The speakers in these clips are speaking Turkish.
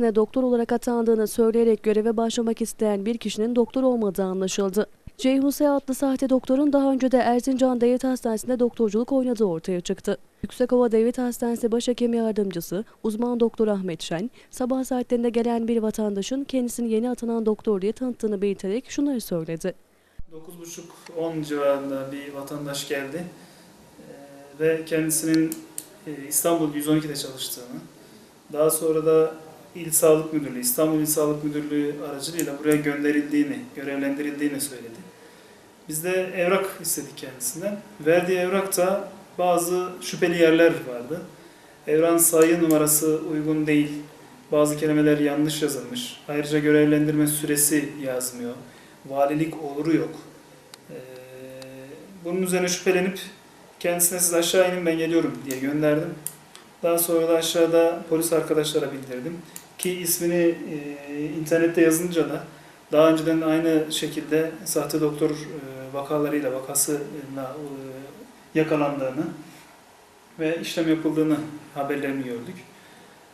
Hastanesi'ne doktor olarak atandığını söyleyerek göreve başlamak isteyen bir kişinin doktor olmadığı anlaşıldı. Ceyhun S. adlı sahte doktorun daha önce de Erzincan Devlet Hastanesi'nde doktorculuk oynadığı ortaya çıktı. Yüksekova Devlet Hastanesi Başhekim Yardımcısı uzman doktor Ahmet Şen, sabah saatlerinde gelen bir vatandaşın kendisini yeni atanan doktor diye tanıttığını belirterek şunları söyledi. 9.30-10 civarında bir vatandaş geldi ve kendisinin İstanbul 112'de çalıştığını, daha sonra da İl Sağlık Müdürlüğü, İstanbul İl Sağlık Müdürlüğü aracılığıyla buraya gönderildiğini, görevlendirildiğini söyledi. Biz de evrak istedik kendisinden. Verdiği evrakta bazı şüpheli yerler vardı. Evran sayı numarası uygun değil. Bazı kelimeler yanlış yazılmış. Ayrıca görevlendirme süresi yazmıyor. Valilik oluru yok. Ee, bunun üzerine şüphelenip kendisine siz aşağı inin ben geliyorum diye gönderdim. Daha sonra da aşağıda polis arkadaşlara bildirdim. Ki ismini e, internette yazınca da daha önceden aynı şekilde sahte doktor e, vakalarıyla vakasına e, yakalandığını ve işlem yapıldığını haberlerini gördük.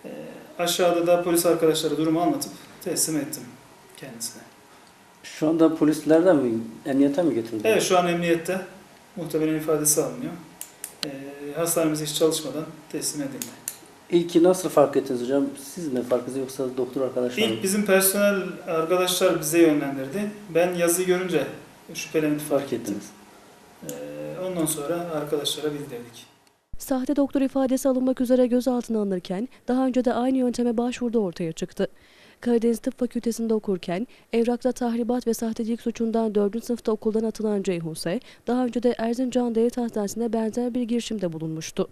E, aşağıda da polis arkadaşlara durumu anlatıp teslim ettim kendisine. Şu anda polislerden mi, emniyete mi götürdü? Evet şu an emniyette muhtemelen ifadesi alınıyor. E, hastanemiz hiç çalışmadan teslim edildi. İlki nasıl fark ettiniz hocam? Siz mi fark ettiniz yoksa doktor arkadaşlar mı? İlk bizim personel arkadaşlar bize yönlendirdi. Ben yazıyı görünce şüphelenip fark ettiniz. Ee, Ondan sonra arkadaşlara bildirdik. Sahte doktor ifadesi alınmak üzere gözaltına alınırken daha önce de aynı yönteme başvurdu ortaya çıktı. Karadeniz Tıp Fakültesi'nde okurken evrakta tahribat ve sahtecilik suçundan 4. sınıfta okuldan atılan Ceyhun daha önce de Erzincan Devlet Hastanesi'nde benzer bir girişimde bulunmuştu.